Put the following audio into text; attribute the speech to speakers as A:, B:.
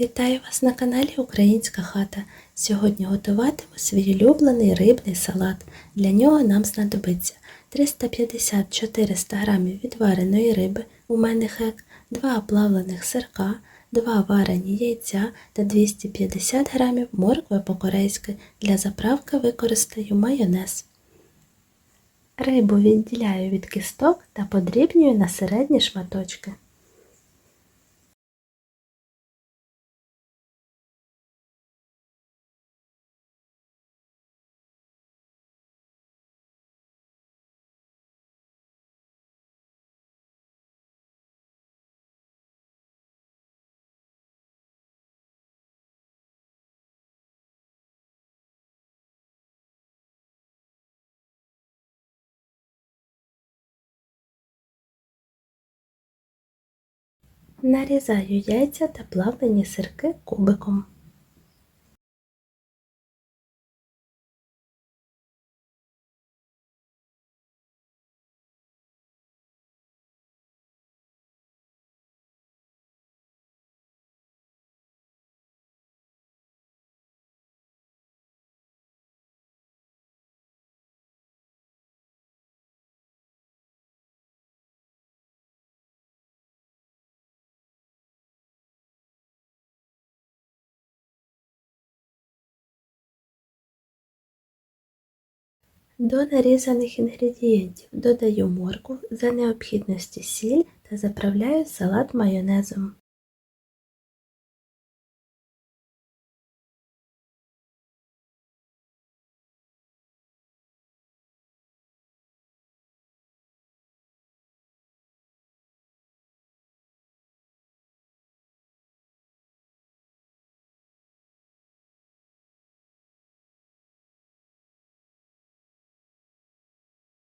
A: Вітаю вас на каналі Українська хата. Сьогодні готуватиму свій улюблений рибний салат. Для нього нам знадобиться 350-400 г відвареної риби, у мене хек, 2 оплавлених сирка, 2 варені яйця та 250 г моркви по-корейськи. Для заправки використаю майонез. Рибу відділяю від кісток та подрібнюю на середні шматочки. Нарізаю яйця та плавлені сирки кубиком. До нарізаних інгредієнтів додаю моркву, за необхідності сіль та заправляю салат майонезом.